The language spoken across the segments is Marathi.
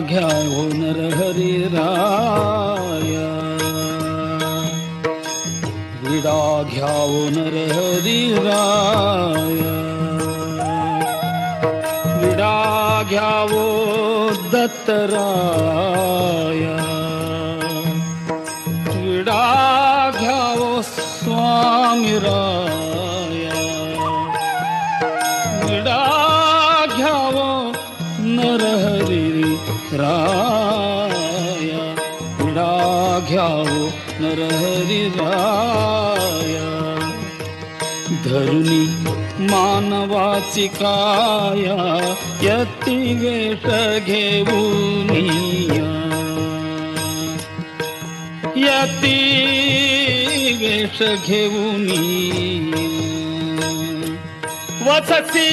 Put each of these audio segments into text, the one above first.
घ्यावो नरहरी राया विडा घ्यावो नरहरी राया विडा घ्यावो दत्तराया. विडा घ्यावो स्वामी राया विडा घ्याओ नरहरी राया धरुणी मानवाची काया यती वेश घेऊन यती वेष घेऊन वचसी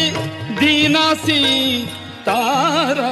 दीनासी तारा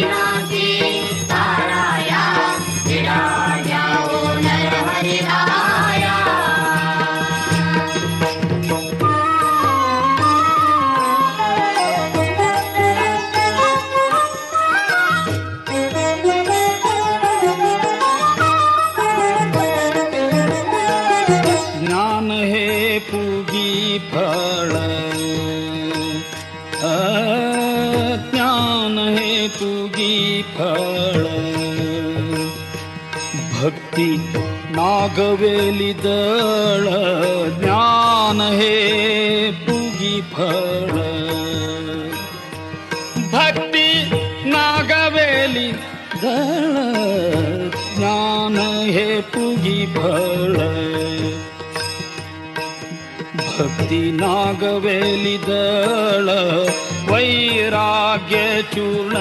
ती नागवेली दळ ज्ञान हे पुगी फळ. भक्ती नागवेली दळ ज्ञान हे पुगी फळ. भक्ती नागवेली दळ वैराग्य चूर्ण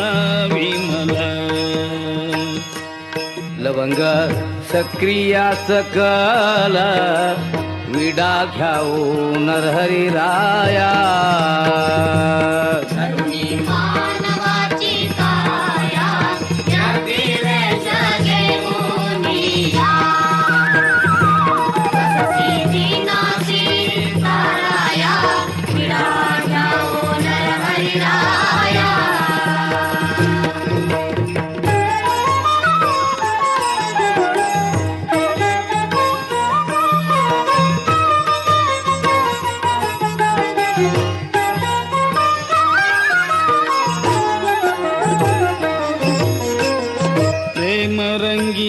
विमल. लवंग सक्रिया सकल विडा घ्याऊ नरहरी राया Yeah.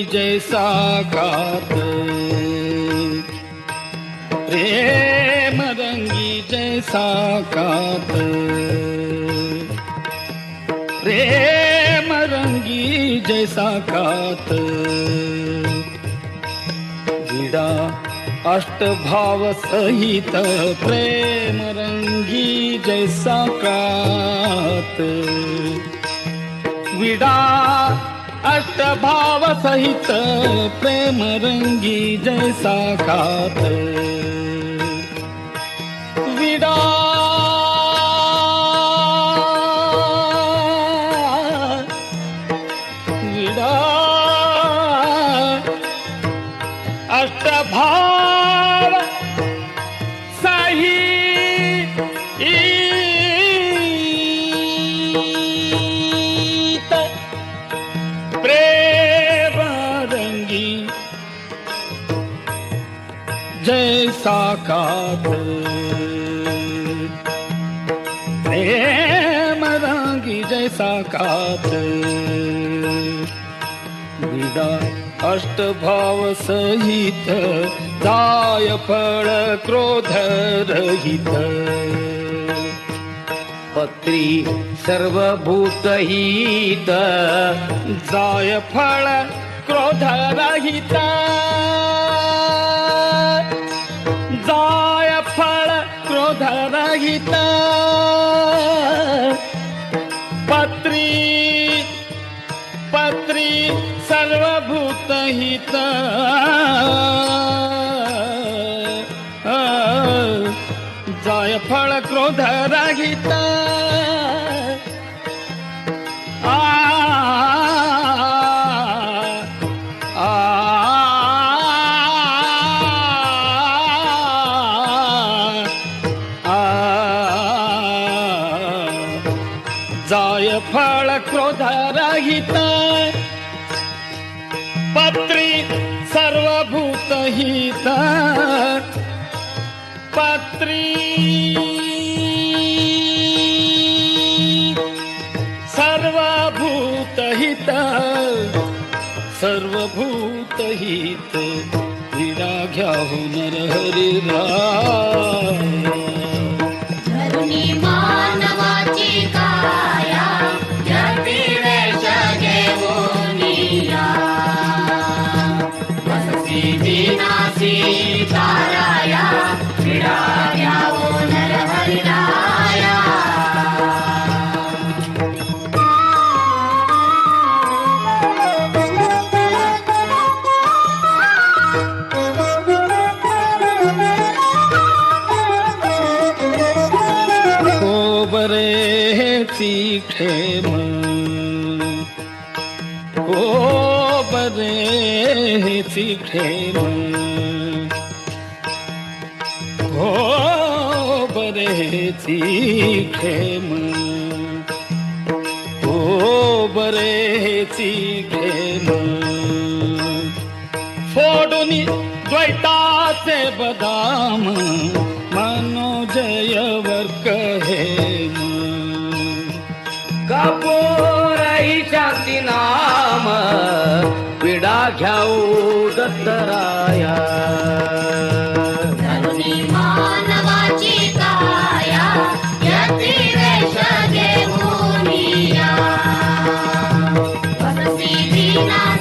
जैसा कात प्रेम रंगी जैसा कात प्रेम रंगी जैसा कात विडा प्रेम रंगी जैसा कात विडा अष्टभाव सहित प्रेम रंगी जैसा खात विडा विडा अष्टभाव जैसा कात प्रेम रंगी जैसा कात अष्ट भाव सहित दाय फळ क्रोध रहित। पत्री सर्वभूत हित जाय फळ क्रोध रहित। जाय फळ क्रोध रहित पत्री पत्री सर्वभूत हित जाय फळ क्रोध जाय फळ क्रोध राहित पत्री सर्वभूत हित. पत्री सर्वभूत हित. सर्वभूत हित. विडा घ्याहून हरी दिनासी ताराया विडा घ्यावून हरिराया हो हो बरे खेम हो बरेची खेम फोडून द्वैताचे बदाम मनोजयवर कहे कपोराईच्या नाम विडा घ्याऊ दत्तराया.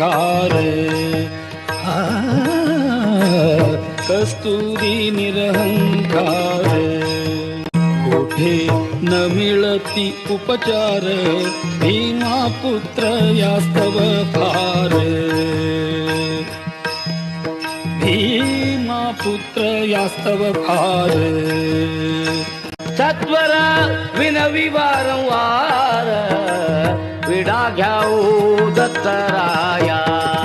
निरहंकार आ, कस्तुरी निरहंकार. कोठे न मिळती उपचार भीमा पुत्र यास्तव फार. भीमा पुत्र यास्तव फार. सत्वर विनवी वारंवार. विडा घ्याऊ दत्तराया.